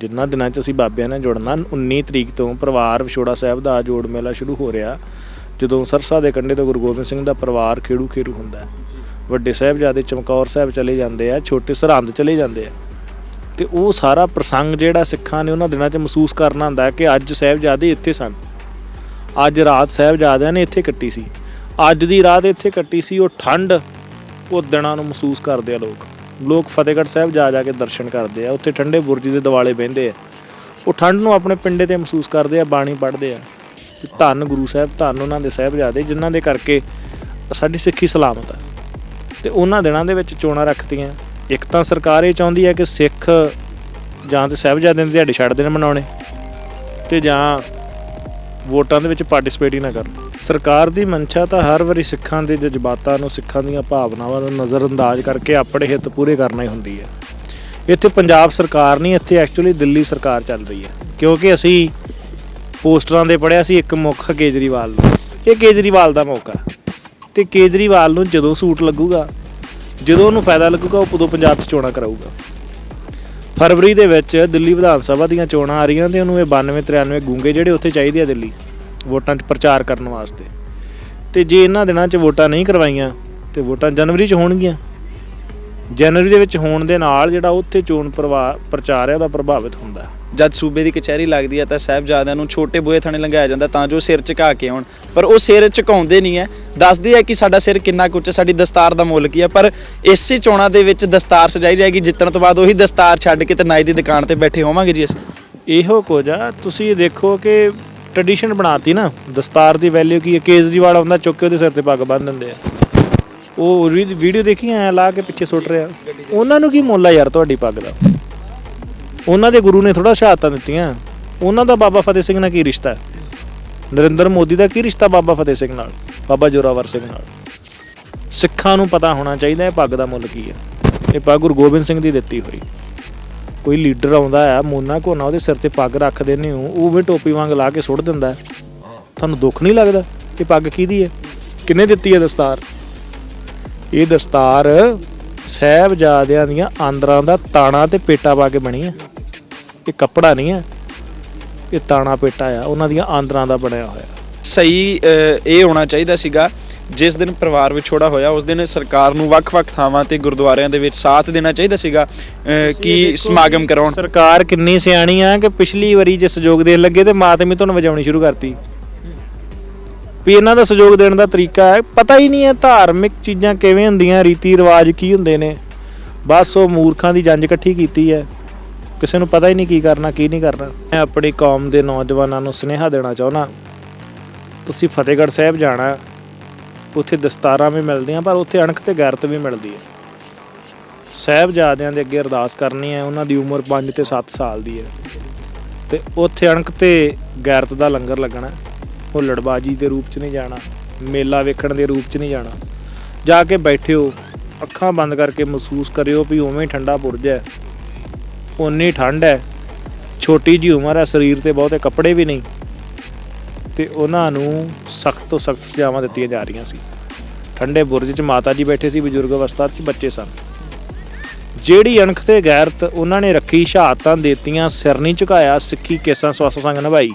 ਜਿੰਨਾ ਦਿਨਾਂ 'ਚ ਅਸੀਂ ਬਾਬਿਆਂ ਨਾਲ ਜੁੜਨਾ 19 ਤਰੀਕ ਤੋਂ ਪਰਿਵਾਰ ਵਿਛੋੜਾ ਸਾਹਿਬ ਦਾ ਜੋੜ ਮੇਲਾ ਸ਼ੁਰੂ ਹੋ ਰਿਹਾ। ਜਦੋਂ ਸਰਸਾ ਦੇ ਕੰਢੇ ਤੋਂ ਗੁਰੂ ਗੋਬਿੰਦ ਸਿੰਘ ਦਾ ਪਰਿਵਾਰ ਖੇੜੂ ਖੇਰੂ ਹੁੰਦਾ ਹੈ। ਵੱਡੇ ਸਾਹਿਬਜ਼ਾਦੇ ਚਮਕੌਰ ਸਾਹਿਬ ਚਲੇ ਜਾਂਦੇ ਆ ਛੋਟੇ ਸਰਹੰਦ ਚਲੇ ਜਾਂਦੇ ਆ। ਤੇ ਉਹ ਸਾਰਾ ਪ੍ਰਸੰਗ ਜਿਹੜਾ ਸਿੱਖਾਂ ਨੇ ਉਹਨਾਂ ਦਿਨਾਂ 'ਚ ਮਹਿਸੂਸ ਕਰਨਾ ਹੁੰਦਾ ਕਿ ਅੱਜ ਸਾਹਿਬਜ਼ਾਦੇ ਇੱਥੇ ਸਨ। ਅੱਜ ਰਾਤ ਸਾਹਿਬਜ਼ਾਦਿਆਂ ਨੇ ਇੱਥੇ ਕੱਟੀ ਸੀ। ਅੱਜ ਦੀ ਰਾਤ ਇੱਥੇ ਕੱਟੀ ਸੀ ਉਹ ਠੰਡ ਉਹ ਦਿਨਾਂ ਨੂੰ ਮਹਿਸੂਸ ਕਰਦੇ ਆ ਲੋਕ। ਲੋਕ ਫਤਿਹਗੜ੍ਹ ਸਾਹਿਬ ਜਾ ਜਾ ਕੇ ਦਰਸ਼ਨ ਕਰਦੇ ਆ, ਉੱਥੇ ਠੰਡੇ ਬੁਰਜੀ ਦੇ ਦਿਵਾਲੇ ਬਹਿੰਦੇ ਆ। ਉਹ ਠੰਡ ਨੂੰ ਆਪਣੇ ਪਿੰਡੇ ਤੇ ਮਹਿਸੂਸ ਕਰਦੇ ਆ, ਬਾਣੀ ਪੜ੍ਹਦੇ ਆ। ਧੰਨ ਗੁਰੂ ਸਾਹਿਬ, ਧੰਨ ਉਹਨਾਂ ਦੇ ਸਾਹਿਬਜ਼ਾਦੇ, ਜਿਨ੍ਹਾਂ ਦੇ ਕਰਕੇ ਸਾਡੀ ਸਿੱਖੀ ਸਲਾਮਤ ਆ। ਤੇ ਉਹਨਾਂ ਦਿਨਾਂ ਦੇ ਵਿੱਚ ਚੋਣਾਂ ਰੱਖਤੀਆਂ। ਇੱਕ ਤਾਂ ਸਰਕਾਰ ਇਹ ਚਾਹੁੰਦੀ ਹੈ ਕਿ ਸਿੱਖ ਜਾਂ ਤੇ ਸਾਹਿਬਜ਼ਾਦਿਆਂ ਦੇ ਦਿਹਾੜੀ ਛੱਡ ਦੇਣ ਮਨਾਉਣੇ, ਤੇ ਜਾਂ ਵੋਟਾਂ ਦੇ ਵਿੱਚ ਪਾਰਟਿਸਿਪੇਟ ਹੀ ਨਾ ਕਰਨ। ਸਰਕਾਰ ਦੀ ਮਨਸ਼ਾ ਤਾਂ ਹਰ ਵਾਰੀ ਸਿੱਖਾਂ ਦੇ ਜਜ਼ਬਾਤਾਂ ਨੂੰ, ਸਿੱਖਾਂ ਦੀਆਂ ਭਾਵਨਾਵਾਂ ਨੂੰ ਨਜ਼ਰਅੰਦਾਜ਼ ਕਰਕੇ ਆਪਣੇ ਹਿੱਤ ਪੂਰੇ ਕਰਨਾ ਹੀ ਹੁੰਦੀ ਹੈ। ਇੱਥੇ ਪੰਜਾਬ ਸਰਕਾਰ ਨਹੀਂ, ਇੱਥੇ ਐਕਚੁਅਲੀ ਦਿੱਲੀ ਸਰਕਾਰ ਚੱਲ ਰਹੀ ਹੈ। ਕਿਉਂਕਿ ਅਸੀਂ ਪੋਸਟਰਾਂ ਦੇ ਪੜਿਆ ਸੀ, ਇੱਕ ਮੁੱਖ ਕੇਜਰੀਵਾਲ ਨੂੰ। ਇਹ ਕੇਜਰੀਵਾਲ ਦਾ ਮੌਕਾ ਤੇ ਕੇਜਰੀਵਾਲ ਨੂੰ ਜਦੋਂ ਸੂਟ ਲੱਗੂਗਾ, ਜਦੋਂ ਉਹਨੂੰ ਫਾਇਦਾ ਲੱਗੂਗਾ, ਉਹ ਉਦੋਂ ਪੰਜਾਬ 'ਚ ਚੋਣਾਂ ਕਰਾਊਗਾ। ਫਰਵਰੀ ਦੇ ਵਿੱਚ ਦਿੱਲੀ ਵਿਧਾਨ ਸਭਾ ਦੀਆਂ ਚੋਣਾਂ ਆ ਰਹੀਆਂ ਤੇ ਉਹਨੂੰ ਇਹ 92 93 ਗੂੰਗੇ ਜਿਹੜੇ ਉੱਥੇ ਚਾਹੀਦੇ ਆ ਦਿੱਲੀ। ਵੋਟਾਂ 'ਚ ਪ੍ਰਚਾਰ ਕਰਨ ਵਾਸਤੇ। ਤੇ ਜੇ ਇਹਨਾਂ ਦਿਨਾਂ 'ਚ ਵੋਟਾਂ ਨਹੀਂ ਕਰਵਾਈਆਂ ਤੇ ਵੋਟਾਂ ਜਨਵਰੀ 'ਚ ਹੋਣਗੀਆਂ। ਜਨਵਰੀ ਦੇ ਵਿੱਚ ਹੋਣ ਦੇ ਨਾਲ ਜਿਹੜਾ ਉੱਥੇ ਚੋਣ ਪ੍ਰਚਾਰ ਹੈ ਉਹਦਾ ਪ੍ਰਭਾਵਿਤ ਹੁੰਦਾ ਹੈ। ਜਦ ਸੂਬੇ ਦੀ ਕਚਹਿਰੀ ਲੱਗਦੀ ਹੈ ਤਾਂ ਸਾਹਿਬਜ਼ਾਦਿਆਂ ਨੂੰ ਛੋਟੇ ਬੂਹੇ ਥਾਣੇ ਲੰਘਾਇਆ ਜਾਂਦਾ ਤਾਂ ਜੋ ਸਿਰ ਝੁਕਾ ਕੇ ਆਉਣ। ਪਰ ਉਹ ਸਿਰ ਝੁਕਾਉਂਦੇ ਨਹੀਂ ਹੈ। ਦੱਸਦੇ ਆ ਕਿ ਸਾਡਾ ਸਿਰ ਕਿੰਨਾ ਕੁ ਉੱਚਾ ਸਾਡੀ ਦਸਤਾਰ ਦਾ ਮੁੱਲ ਕੀ ਹੈ ਪਰ ਇਸੇ ਚੋਣਾਂ ਦੇ ਵਿੱਚ ਦਸਤਾਰ ਸਜਾਈ ਜਾਏਗੀ ਜਿੱਤਣ ਤੋਂ ਬਾਅਦ ਉਹੀ ਦਸਤਾਰ ਛੱਡ ਕੇ ਤੇ ਨਾਈ ਦੀ ਦੁਕਾਨ ਤੇ ਬੈਠੇ ਹੋਵਾਂਗੇ ਜੀ ਅਸੀਂ। ਇਹੋ ਕੁਝ ਆ। ਤੁਸੀਂ ਦੇਖੋ ਕਿ ਟ੍ਰੈਡੀਸ਼ਨ ਬਣਾਤੀ ਨਾ, ਦਸਤਾਰ ਦੀ ਵੈਲਿਊ ਕੀ ਹੈ, ਕੇਜਰੀਵਾਲ ਆਉਂਦਾ, ਚੁੱਕ ਕੇ ਉਹਦੇ ਸਿਰ ਤੇ ਪੱਗ ਬੰਨ੍ਹ ਦਿੰਦੇ ਆ। ਉਹ ਵੀਡੀਓ ਦੇਖੀ ਐ, ਲਾ ਕੇ ਪਿੱਛੇ ਸੁੱਟ ਰਿਹਾ। ਉਹਨਾਂ ਨੂੰ ਕੀ ਮੁੱਲ ਆ ਯਾਰ ਤੁਹਾਡੀ ਪੱਗ ਦਾ? ਉਹਨਾਂ ਦੇ ਗੁਰੂ ਨੇ ਥੋੜਾ ਸ਼ਹਾਦਤਾਂ ਦਿੱਤੀਆਂ। ਉਹਨਾਂ ਦਾ ਬਾਬਾ ਫਤਿਹ ਸਿੰਘ ਨਾਲ ਕੀ ਰਿਸ਼ਤਾ? ਹੈ ਨਰਿੰਦਰ ਮੋਦੀ ਦਾ ਕੀ ਰਿਸ਼ਤਾ ਬਾਬਾ ਫਤਿਹ ਸਿੰਘ ਨਾਲ? ਬਾਬਾ ਜੋਰਾਵਰ ਸਿੰਘ ਨਾਲ? ਸਿੱਖਾਂ ਨੂੰ ਪਤਾ ਹੋਣਾ ਚਾਹੀਦਾ ਇਹ ਪੱਗ ਦਾ ਮੁੱਲ ਕੀ ਹੈ। ਇਹ ਪੱਗ ਗੁਰੂ ਗੋਬਿੰਦ ਸਿੰਘ ਦੀ ਦਿੱਤੀ ਹੋਈ। ਕੋਈ ਲੀਡਰ ਆਉਂਦਾ ਆ, ਮੋਨਾ ਕੋਨਾ ਉਹਦੇ ਸਿਰ ਤੇ ਪੱਗ ਰੱਖ ਦਿੰਦੇ ਹੋ, ਉਹ ਟੋਪੀ ਵਾਂਗ ਲਾ ਕੇ ਸੁੱਟ ਦਿੰਦਾ ਤੁਹਾਨੂੰ ਦੁੱਖ ਨਹੀਂ ਲੱਗਦਾ? ਇਹ ਪੱਗ ਕਿਹਦੀ ਹੈ? ਕਿਹਨੇ ਦਿੱਤੀ ਹੈ ਦਸਤਾਰ? ਇਹ ਦਸਤਾਰ ਸਹਿਬਜ਼ਾਦਿਆਂ ਦੀਆਂ ਆਂਦਰਾਂ ਦਾ ਤਾਣਾ ਤੇ ਪੇਟਾ ਪਾ ਕੇ ਬਣੀ ਹੈ। ਇਹ ਕੱਪੜਾ ਨਹੀਂ ਹੈ। ਇਹ ਤਾਣਾ ਪੇਟਾ ਆ, ਉਹਨਾਂ ਦੀਆਂ ਆਂਦਰਾਂ ਦਾ ਬਣਿਆ ਹੋਇਆ। ਸਹੀ ਇਹ ਹੋਣਾ ਚਾਹੀਦਾ ਸੀਗਾ। ਜਿਸ ਦਿਨ ਪਰਿਵਾਰ ਵਿਛੋੜਾ ਹੋਇਆ ਉਸ ਦਿਨ ਸਰਕਾਰ ਨੂੰ ਵੱਖ-ਵੱਖ ਥਾਵਾਂ ਤੇ ਗੁਰਦੁਆਰਿਆਂ ਦੇ ਵਿੱਚ ਸਾਥ ਦੇਣਾ ਚਾਹੀਦਾ ਸੀਗਾ। ਕਿ ਸਮਾਗਮ ਕਰਾਉਣ? ਸਰਕਾਰ ਕਿੰਨੀ ਸਿਆਣੀ ਆ ਕਿ ਪਿਛਲੀ ਵਾਰੀ ਜੇ ਸਹਿਯੋਗ ਦੇਣ ਲੱਗੇ ਤੇ ਮਾਤਮੀ ਤੁਹਾਨੂੰ ਵਜਾਉਣੀ ਸ਼ੁਰੂ ਕਰਤੀ। ਵੀ ਇਹਨਾਂ ਦਾ ਸਹਿਯੋਗ ਦੇਣ ਦਾ ਤਰੀਕਾ ਹੈ ਪਤਾ ਹੀ ਨਹੀਂ ਹੈ ਧਾਰਮਿਕ ਚੀਜ਼ਾਂ ਕਿਵੇਂ ਹੁੰਦੀਆਂ ਰੀਤੀ ਰਿਵਾਜ ਕੀ ਹੁੰਦੇ ਨੇ। ਬਸ ਉਹ ਮੂਰਖਾਂ ਦੀ ਜੰਜ ਇਕੱਠੀ ਕੀਤੀ ਹੈ। ਕਿਸੇ ਨੂੰ ਪਤਾ ਹੀ ਨਹੀਂ ਕੀ ਕਰਨਾ ਕੀ ਨਹੀਂ ਕਰਨਾ। ਮੈਂ ਆਪਣੀ ਕੌਮ ਦੇ ਨੌਜਵਾਨਾਂ ਨੂੰ ਸੁਨੇਹਾ ਦੇਣਾ ਚਾਹੁੰਦਾ। ਤੁਸੀਂ ਫਤਿਹਗੜ੍ਹ ਸਾਹਿਬ ਜਾਣਾ ਉੱਥੇ ਦਸਤਾਰਾਂ ਵੀ ਮਿਲਦੀਆਂ, ਪਰ ਉੱਥੇ ਅਣਖ ਤੇ ਗੈਰਤ ਵੀ ਮਿਲਦੀ ਹੈ। ਸਾਹਿਬਜ਼ਾਦਿਆਂ ਦੇ ਅੱਗੇ ਅਰਦਾਸ ਕਰਨੀ ਹੈ, ਉਹਨਾਂ ਦੀ ਉਮਰ 5 ਤੇ 7 ਸਾਲ ਦੀ ਹੈ। ਤੇ ਉੱਥੇ ਅਣਖ ਤੇ ਗੈਰਤ ਦਾ ਲੰਗਰ ਲੱਗਣਾ ਉਹ ਲੜਬਾਜੀ ਦੇ ਰੂਪ 'ਚ ਨਹੀਂ ਜਾਣਾ, ਮੇਲਾ ਵੇਖਣ ਦੇ ਰੂਪ 'ਚ ਨਹੀਂ ਜਾਣਾ। ਜਾ ਕੇ ਬੈਠਿਓ, ਅੱਖਾਂ ਬੰਦ ਕਰਕੇ ਮਹਿਸੂਸ ਕਰਿਓ ਵੀ ਉਵੇਂ ਠੰਡਾ ਬੁਰਜ ਹੈ। ਉਨੀ ਠੰਡ ਹੈ। ਛੋਟੀ ਜੀ ਉਮਰ ਹੈ, ਸਰੀਰ ਤੇ ਬਹੁਤੇ ਕੱਪੜੇ ਵੀ ਨਹੀਂ। ਤੇ ਉਹਨਾਂ ਨੂੰ ਸਖਤ ਤੋਂ ਸਖਤ ਸਜ਼ਾਵਾਂ ਦਿੱਤੀਆਂ ਜਾ ਰਹੀਆਂ ਸੀ। ਠੰਡੇ ਬੁਰਜ 'ਚ ਮਾਤਾ ਜੀ ਬੈਠੇ ਸੀ, ਬਜ਼ੁਰਗ ਅਵਸਥਾ 'ਚ ਬੱਚੇ ਸਨ। ਜਿਹੜੀ ਅਣਖ ਤੇ ਗੈਰਤ ਉਹਨਾਂ ਨੇ ਰੱਖੀ, ਸ਼ਹਾਦਤਾਂ ਦੇਤੀਆਂ, ਸਿਰ ਨਹੀਂ ਝੁਕਾਇਆ, ਸਿੱਖੀ ਕੇਸਾਂ ਸਵਾਸਾਂ ਸੰਗ ਨਿਭਾਈ।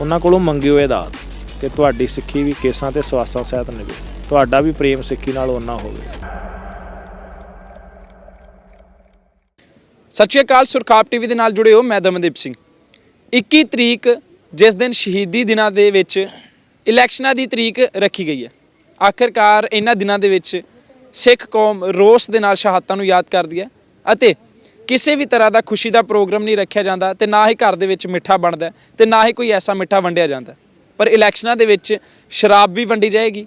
ਉਹਨਾਂ ਕੋਲੋਂ ਮੰਗਿਓ ਇਹ ਦਾਤ ਕਿ ਤੁਹਾਡੀ ਸਿੱਖੀ ਵੀ ਕੇਸਾਂ ਤੇ ਸਵਾਸਾਂ ਸਹਿਤ ਨਿਭੇ। ਤੁਹਾਡਾ ਵੀ ਪ੍ਰੇਮ ਸਿੱਖੀ ਨਾਲ ਓਨਾ ਹੋਵੇ। ਸਤਿ ਸ਼੍ਰੀ ਅਕਾਲ ਸੁਰਖਾਪ ਟੀਵੀ ਦੇ ਨਾਲ ਜੁੜੇ ਹੋ ਮੈਂ ਦਮਨਦੀਪ ਸਿੰਘ। 21 ਤਰੀਕ ਜਿਸ ਦਿਨ ਸ਼ਹੀਦੀ ਦਿਨਾਂ ਦੇ ਵਿੱਚ ਇਲੈਕਸ਼ਨਾਂ ਦੀ ਤਰੀਕ ਰੱਖੀ ਗਈ ਹੈ। ਆਖਰਕਾਰ ਇਹਨਾਂ ਦਿਨਾਂ ਦੇ ਵਿੱਚ ਸਿੱਖ ਕੌਮ ਰੋਸ ਦੇ ਨਾਲ ਸ਼ਹਾਦਤਾਂ ਨੂੰ ਯਾਦ ਕਰਦੀ ਹੈ ਅਤੇ ਕਿਸੇ ਵੀ ਤਰ੍ਹਾਂ ਦਾ ਖੁਸ਼ੀ ਦਾ ਪ੍ਰੋਗਰਾਮ ਨਹੀਂ ਰੱਖਿਆ ਜਾਂਦਾ ਤੇ ਨਾ ਹੀ ਘਰ ਦੇ ਵਿੱਚ ਮਿੱਠਾ ਬਣਦਾ ਹੈ ਤੇ ਨਾ ਹੀ ਕੋਈ ਐਸਾ ਮਿੱਠਾ ਵੰਡਿਆ ਜਾਂਦਾ ਪਰ ਇਲੈਕਸ਼ਨਾਂ ਦੇ ਵਿੱਚ ਸ਼ਰਾਬ ਵੀ ਵੰਡੀ ਜਾਏਗੀ।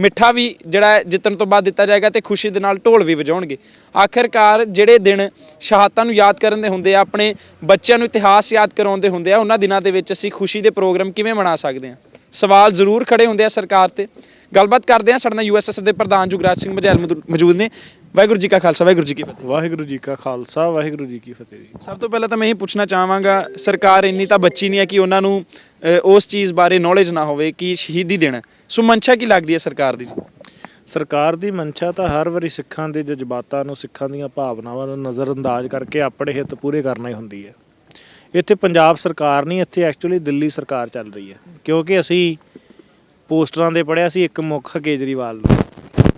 ਮਿੱਠਾ ਵੀ ਜਿਹੜਾ ਜਿੱਤਣ ਤੋਂ ਬਾਅਦ ਦਿੱਤਾ ਜਾਏਗਾ ਤੇ ਖੁਸ਼ੀ ਦੇ ਨਾਲ ਢੋਲ ਵੀ ਵਜਾਉਣਗੇ। ਆਖਰਕਾਰ ਜਿਹੜੇ ਦਿਨ ਸ਼ਹਾਦਤਾਂ ਨੂੰ ਯਾਦ ਕਰਨ ਦੇ ਹੁੰਦੇ ਆ ਆਪਣੇ ਬੱਚਿਆਂ ਨੂੰ ਇਤਿਹਾਸ ਯਾਦ ਕਰਾਉਂਦੇ ਹੁੰਦੇ ਆ ਉਹਨਾਂ ਦਿਨਾਂ ਦੇ ਵਿੱਚ ਅਸੀਂ ਖੁਸ਼ੀ ਦੇ ਪ੍ਰੋਗਰਾਮ ਕਿਵੇਂ ਮਨਾ ਸਕਦੇ ਹਾਂ ਸਵਾਲ ਜ਼ਰੂਰ ਖੜੇ ਹੁੰਦੇ ਆ ਸਰਕਾਰ ਤੇ। ਗੱਲਬਾਤ ਕਰਦੇ ਆ ਸਾਡੇ ਨਾਲ ਯੂਐਸਐਸ ਦੇ ਪ੍ਰਧਾਨ ਜੁਗਰਾਜ ਸਿੰਘ ਮਝੈਲ ਮੌਜੂ- ਮੌਜੂਦ ਨੇ। ਵਾਹਿਗੁਰੂ ਜੀ ਕਾ ਖਾਲਸਾ ਵਾਹਿਗੁਰੂ ਜੀ ਕੀ ਫਤਿਹ। ਵਾਹਿਗੁਰੂ ਜੀ ਕਾ ਖਾਲਸਾ ਵਾਹਿਗੁਰੂ ਜੀ ਕੀ ਫਤਿਹ ਜੀ। ਸਭ ਤੋਂ ਪਹਿਲਾਂ ਤਾਂ ਮੈਂ ਇਹ ਪੁੱਛਣਾ ਚਾਹਾਂਗਾ ਸਰਕਾਰ ਇੰਨੀ ਤਾਂ ਬੱਚੀ ਨਹੀਂ ਹੈ ਕਿ ਉਹਨਾਂ ਨੂੰ ਉਸ ਚੀਜ਼ ਬਾਰੇ ਨੌਲੇਜ ਨਾ ਹੋਵੇ ਕਿ ਸ਼ਹੀਦੀ ਹੈ। ਸੋ ਮਨਸ਼ਾ ਕੀ ਲੱਗਦੀ ਹੈ ਸਰਕਾਰ ਦੀ? ਜੀ ਸਰਕਾਰ ਦੀ ਮਨਸ਼ਾ ਤਾਂ ਹਰ ਵਾਰੀ ਸਿੱਖਾਂ ਦੇ ਜਜ਼ਬਾਤਾਂ ਨੂੰ, ਸਿੱਖਾਂ ਦੀਆਂ ਭਾਵਨਾਵਾਂ ਨੂੰ ਨਜ਼ਰਅੰਦਾਜ਼ ਕਰਕੇ ਆਪਣੇ ਹਿੱਤ ਪੂਰੇ ਕਰਨਾ ਹੀ ਹੁੰਦੀ ਹੈ। ਇੱਥੇ ਪੰਜਾਬ ਸਰਕਾਰ ਨਹੀਂ, ਇੱਥੇ ਐਕਚੁਅਲੀ ਦਿੱਲੀ ਸਰਕਾਰ ਚੱਲ ਰਹੀ ਹੈ। ਕਿਉਂਕਿ ਅਸੀਂ ਪੋਸਟਰਾਂ ਦੇ ਪੜਿਆ ਸੀ ਇੱਕ ਮੁੱਖ ਕੇਜਰੀਵਾਲ ਨੂੰ।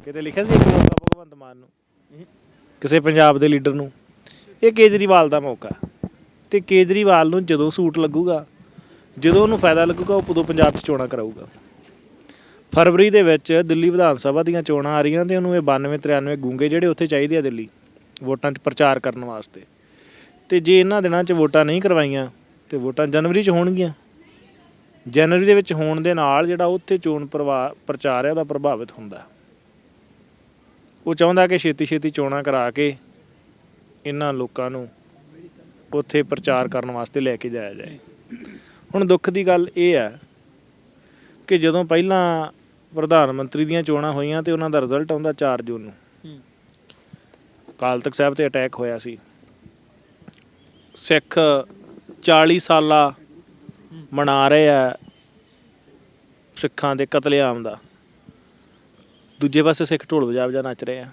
ਕਿਤੇ ਲਿਖਿਆ ਸੀ ਇੱਕ ਮੌਕਾ ਭਗਵੰਤ ਮਾਨ ਨੂੰ? ਕਿਸੇ ਪੰਜਾਬ ਦੇ ਲੀਡਰ ਨੂੰ? ਇਹ ਕੇਜਰੀਵਾਲ ਦਾ ਮੌਕਾ ਤੇ ਕੇਜਰੀਵਾਲ ਨੂੰ ਜਦੋਂ ਸੂਟ ਲੱਗੂਗਾ, ਜਦੋਂ ਉਹਨੂੰ ਫਾਇਦਾ ਲੱਗੂਗਾ, ਉਹ ਉਦੋਂ ਪੰਜਾਬ 'ਚ ਚੋਣਾਂ ਕਰਾਊਗਾ। ਫਰਵਰੀ ਦੇ ਵਿੱਚ ਦਿੱਲੀ ਵਿਧਾਨ ਸਭਾ ਦੀਆਂ ਚੋਣਾਂ ਆ ਰਹੀਆਂ ਤੇ ਉਹਨੂੰ ਇਹ 92 93 ਗੂੰਗੇ ਜਿਹੜੇ ਉੱਥੇ ਚਾਹੀਦੇ ਆ ਦਿੱਲੀ, ਵੋਟਾਂ 'ਚ ਪ੍ਰਚਾਰ ਕਰਨ ਵਾਸਤੇ। ਤੇ ਜੇ ਇਹਨਾਂ ਦਿਨਾਂ 'ਚ ਵੋਟਾਂ ਨਹੀਂ ਕਰਵਾਈਆਂ, ਤੇ ਵੋਟਾਂ ਜਨਵਰੀ 'ਚ ਹੋਣਗੀਆਂ। ਜਨਵਰੀ ਦੇ ਵਿੱਚ ਹੋਣ ਦੇ ਨਾਲ ਜਿਹੜਾ ਉੱਥੇ ਚੋਣ ਪ੍ਰਵਾ- ਪ੍ਰਚਾਰ ਹੈ ਉਹਦਾ ਪ੍ਰਭਾਵਿਤ ਹੁੰਦਾ। ਉਹ ਚਾਹੁੰਦਾ ਕਿ ਛੇਤੀ ਛੇਤੀ ਚੋਣਾਂ ਕਰਾ ਕੇ ਇਹਨਾਂ ਲੋਕਾਂ ਨੂੰ ਉੱਥੇ ਪ੍ਰਚਾਰ ਕਰਨ ਵਾਸਤੇ ਲੈ ਕੇ ਜਾਇਆ ਜਾਏ। ਹੁਣ ਦੁੱਖ ਦੀ ਗੱਲ ਇਹ ਹੈ ਕਿ ਜਦੋਂ ਪਹਿਲਾਂ ਪ੍ਰਧਾਨ ਮੰਤਰੀ ਦੀਆਂ ਚੋਣਾਂ ਹੋਈਆਂ ਤੇ ਉਹਨਾਂ ਦਾ ਰਿਜ਼ਲਟ ਆਉਂਦਾ 4 ਜੂਨ ਨੂੰ। ਅਕਾਲ ਤਖਤ ਸਾਹਿਬ ਤੇ ਅਟੈਕ ਹੋਇਆ ਸੀ। ਸਿੱਖ 40 ਸਾਲਾ ਮਨਾ ਰਹੇ ਆ ਸਿੱਖਾਂ ਦੇ ਕਤਲੇਆਮ ਦਾ। ਦੂਜੇ ਪਾਸੇ ਸਿੱਖ ਢੋਲ ਵਜਾ ਵਜਾ ਨੱਚ ਰਹੇ ਆ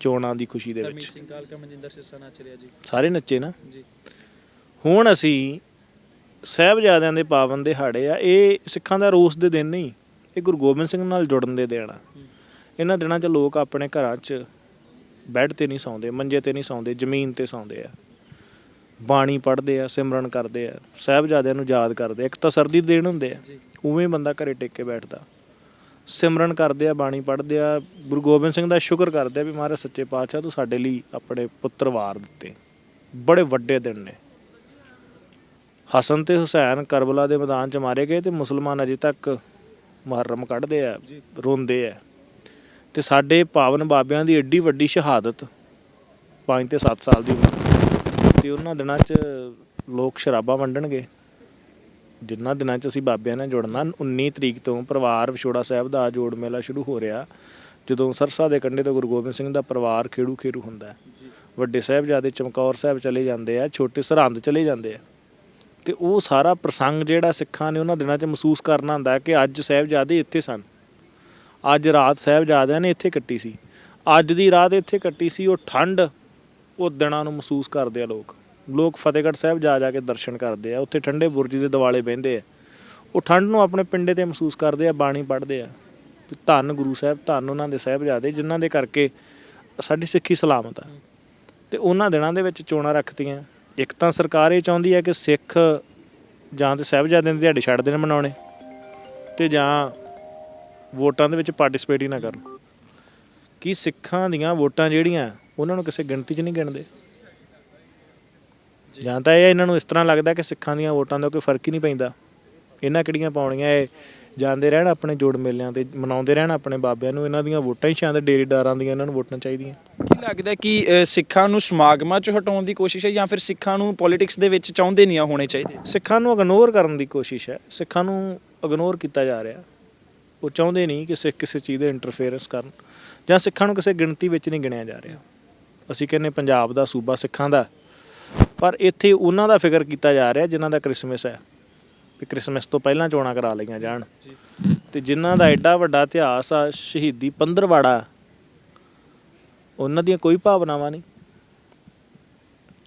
ਚੋਣਾਂ ਦੀ ਖੁਸ਼ੀ ਦੇ ਵਿੱਚ। ਸਿੰਘ ਕਾਲਕਾ ਮਨਜਿੰਦਰ ਸਿਰਸਾ ਨੱਚ ਰਿਹਾ ਜੀ। ਸਾਰੇ ਨੱਚੇ ਨਾ? ਜੀ। ਹੁਣ ਅਸੀਂ ਸਾਹਿਬਜ਼ਾਦਿਆਂ ਦੇ ਪਾਵਨ ਦਿਹਾੜੇ ਆ ਇਹ ਸਿੱਖਾਂ ਦਾ ਰੋਸ ਦੇ ਦਿਨ ਨਹੀਂ। ਇਹ ਗੁਰੂ ਗੋਬਿੰਦ ਸਿੰਘ ਨਾਲ ਜੁੜਨ ਦੇ ਆ। ਇਹਨਾਂ ਦਿਨਾਂ 'ਚ ਲੋਕ ਆਪਣੇ ਘਰਾਂ 'ਚ ਬੈੱਡ ਤੇ ਨਹੀਂ ਸੌਂਦੇ ਮੰਜੇ ਤੇ ਨਹੀਂ ਸੌਂਦੇ ਜ਼ਮੀਨ ਤੇ ਸੌਂਦੇ ਆ। ਬਾਣੀ ਪੜ੍ਹਦੇ ਆ ਸਿਮਰਨ ਕਰਦੇ ਆ ਸਾਹਿਬਜ਼ਾਦਿਆਂ ਨੂੰ ਯਾਦ ਕਰਦੇ ਇੱਕ ਤਾਂ ਸਰਦੀ ਦੇ ਦਿਨ ਹੁੰਦੇ ਆ ਉਵੇਂ ਬੰਦਾ ਘਰੇ ਟਿਕ ਕੇ ਬੈਠਦਾ। ਸਿਮਰਨ ਕਰਦੇ ਆ ਬਾਣੀ ਪੜ੍ਹਦੇ ਆ ਗੁਰੂ ਗੋਬਿੰਦ ਸਿੰਘ ਦਾ ਸ਼ੁਕਰ ਕਰਦੇ ਆ ਵੀ ਮਹਾਰਾਜ ਸੱਚੇ ਪਾਤਸ਼ਾਹ ਤੂੰ ਸਾਡੇ ਲਈ ਆਪਣੇ ਪੁੱਤਰ ਵਾਰ ਦਿੱਤੇ। ਬੜੇ ਵੱਡੇ ਦਿਨ ਨੇ। ਹਸਨ ਤੇ ਹੁਸੈਨ ਕਰਬਲਾ ਦੇ ਮੈਦਾਨ 'ਚ ਮਾਰੇ ਗਏ ਤੇ ਮੁਸਲਮਾਨ ਅਜੇ ਤੱਕ ਮੁਹਰਮ ਕੱਢਦੇ ਆ। ਰੋਂਦੇ ਆ ਤੇ ਸਾਡੇ ਪਾਵਨ ਬਾਬਿਆਂ ਦੀ ਏਡੀ ਵੱਡੀ ਸ਼ਹਾਦਤ 5 ਤੇ 7 ਸਾਲ ਦੀ ਉਮਰ ਤੇ ਉਹਨਾਂ ਦਿਨਾਂ 'ਚ ਲੋਕ ਸ਼ਰਾਬਾਂ ਵੰਡਣਗੇ ਜਿੰਨਾ ਦਿਨਾਂ 'ਚ ਅਸੀਂ ਬਾਬਿਆਂ ਨਾਲ ਜੁੜਨਾ 19 ਤਰੀਕ ਤੋਂ ਪਰਿਵਾਰ ਵਿਛੋੜਾ ਸਾਹਿਬ ਦਾ ਜੋੜ ਮੇਲਾ ਸ਼ੁਰੂ ਹੋ ਰਿਹਾ ਜਦੋਂ ਸਰਸਾ ਦੇ ਕੰਢੇ ਤੋਂ ਗੁਰੂ ਗੋਬਿੰਦ ਸਿੰਘ ਦਾ ਪਰਿਵਾਰ ਖੇੜੂ ਖੇਰੂ ਹੁੰਦਾ ਹੈ। ਵੱਡੇ ਸਾਹਿਬਜ਼ਾਦੇ ਚਮਕੌਰ ਸਾਹਿਬ ਚਲੇ ਜਾਂਦੇ ਆ ਛੋਟੇ ਸਰਹੰਦ ਚਲੇ ਜਾਂਦੇ ਆ ਤੇ ਉਹ ਸਾਰਾ ਪ੍ਰਸੰਗ ਜਿਹੜਾ ਸਿੱਖਾਂ ਨੇ ਉਹਨਾਂ ਦਿਨਾਂ 'ਚ ਮਹਿਸੂਸ ਕਰਨਾ ਹੁੰਦਾ ਕਿ ਅੱਜ ਸਾਹਿਬਜ਼ਾਦੇ ਇੱਥੇ ਸਨ। ਅੱਜ ਰਾਤ ਸਾਹਿਬਜ਼ਾਦਿਆਂ ਨੇ ਇੱਥੇ ਕੱਟੀ ਸੀ। ਅੱਜ ਦੀ ਰਾਤ ਇੱਥੇ ਕੱਟੀ ਸੀ, ਉਹ ਠੰਡ ਉਹ ਦਿਨਾਂ ਨੂੰ ਮਹਿਸੂਸ ਕਰਦੇ ਆ ਲੋਕ। ਲੋਕ ਫਤਿਹਗੜ੍ਹ ਸਾਹਿਬ ਜਾ ਜਾ ਕੇ ਦਰਸ਼ਨ ਕਰਦੇ ਆ, ਉੱਥੇ ਠੰਡੇ ਬੁਰਜ ਦੇ ਦਿਵਾਲੇ ਬਹਿੰਦੇ ਆ। ਉਹ ਠੰਡ ਨੂੰ ਆਪਣੇ ਪਿੰਡੇ ਤੇ ਮਹਿਸੂਸ ਕਰਦੇ ਆ, ਬਾਣੀ ਪੜ੍ਹਦੇ ਆ। ਵੀ ਧੰਨ ਗੁਰੂ ਸਾਹਿਬ, ਧੰਨ ਉਹਨਾਂ ਦੇ ਸਾਹਿਬਜ਼ਾਦੇ, ਜਿਨ੍ਹਾਂ ਦੇ ਕਰਕੇ ਸਾਡੀ ਸਿੱਖੀ ਸਲਾਮਤ ਆ। ਤੇ ਉਹਨਾਂ ਦਿਨਾਂ ਦੇ ਵਿੱਚ ਚੋਣਾਂ ਰੱਖਤੀਆਂ। ਇੱਕ ਤਾਂ ਸਰਕਾਰ ਇਹ ਚਾਹੁੰਦੀ ਹੈ ਕਿ ਸਿੱਖ ਜਾਂ ਤੇ ਸਾਹਿਬਜ਼ਾਦਿਆਂ ਦੀ ਦਿਹਾੜੇ ਛੱਡ ਦੇਣ ਮਨਾਉਣੇ ਤੇ ਜਾਂ ਵੋਟਾਂ ਦੇ ਵਿੱਚ ਪਾਰਟਿਸਿਪੇਟ ਹੀ ਨਾ ਕਰਨ। ਕੀ ਸਿੱਖਾਂ ਦੀਆਂ ਵੋਟਾਂ ਜਿਹੜੀਆਂ, ਉਹਨਾਂ ਨੂੰ ਕਿਸੇ ਗਿਣਤੀ 'ਚ ਨਹੀਂ ਗਿਣਦੇ? ਜਾਂ ਤਾਂ ਇਹ ਇਹਨਾਂ ਨੂੰ ਇਸ ਤਰ੍ਹਾਂ ਲੱਗਦਾ ਕਿ ਸਿੱਖਾਂ ਦੀਆਂ ਵੋਟਾਂ ਦਾ ਕੋਈ ਫ਼ਰਕ ਹੀ ਨਹੀਂ ਪੈਂਦਾ। ਇਹਨਾਂ ਕਿਹੜੀਆਂ ਪਾਉਣੀਆਂ ਇਹ ਜਾਂਦੇ ਰਹਿਣ ਆਪਣੇ ਜੋੜ ਮੇਲਿਆਂ ਤੇ ਮਨਾਉਂਦੇ ਰਹਿਣ ਆਪਣੇ ਬਾਬਿਆਂ ਨੂੰ ਇਹਨਾਂ ਦੀਆਂ ਵੋਟਾਂ ਹੀ ਸ਼ਾਇਦ ਡੇਰੀਦਾਰਾਂ ਦੀਆਂ ਇਹਨਾਂ ਨੂੰ ਵੋਟਾਂ ਚਾਹੀਦੀਆਂ। ਕੀ ਲੱਗਦਾ ਕਿ ਅ, ਸਿੱਖਾਂ ਨੂੰ ਸਮਾਗਮਾਂ 'ਚ ਹਟਾਉਣ ਦੀ ਕੋਸ਼ਿਸ਼ ਹੈ ਜਾਂ ਫਿਰ ਸਿੱਖਾਂ ਨੂੰ ਪੋਲਿਟਿਕਸ ਦੇ ਵਿੱਚ ਚਾਹੁੰਦੇ ਨਹੀਂ ਆ ਹੋਣੇ ਚਾਹੀਦੇ? ਸਿੱਖਾਂ ਨੂੰ ਇਗਨੋਰ ਕਰਨ ਦੀ ਕੋਸ਼ਿਸ਼ ਹੈ ਸਿੱਖਾਂ ਨੂੰ ਇਗਨੋਰ ਕੀਤਾ ਜਾ ਰਿਹਾ। ਉਹ ਚਾਹੁੰਦੇ ਨਹੀਂ ਕਿ ਸਿੱਖ ਕਿਸੇ ਚੀਜ਼ ਦੇ ਇੰਟਰਫੇਰੈਂਸ ਕਰਨ ਜਾਂ ਸਿੱਖਾਂ ਨੂੰ ਕਿਸੇ ਗਿਣਤੀ ਵਿੱਚ ਨਹੀਂ ਗਿਣਿਆ ਜਾ ਰਿਹਾ। ਅਸੀਂ ਕਹਿੰਦੇ ਪੰਜਾਬ ਦਾ ਸੂਬਾ ਸਿੱਖਾਂ ਦਾ ਪਰ ਇੱਥੇ ਉਹਨਾਂ ਦਾ ਫਿਕਰ ਕੀਤਾ ਜਾ ਰਿਹਾ ਜਿਨ੍ਹਾਂ ਦਾ ਕ੍ਰਿਸਮਸ ਹੈ। ਵੀ ਕ੍ਰਿਸਮਸ ਤੋਂ ਪਹਿਲਾਂ ਚੋਣਾਂ ਕਰਾ ਲਈਆਂ ਜਾਣ। ਤੇ ਜਿਨ੍ਹਾਂ ਦਾ ਐਡਾ ਵੱਡਾ ਇਤਿਹਾਸ ਆ, ਸ਼ਹੀਦੀ ਪੰਦਰਵਾੜਾ, ਉਹਨਾਂ ਦੀਆਂ ਕੋਈ ਭਾਵਨਾਵਾਂ ਨਹੀਂ।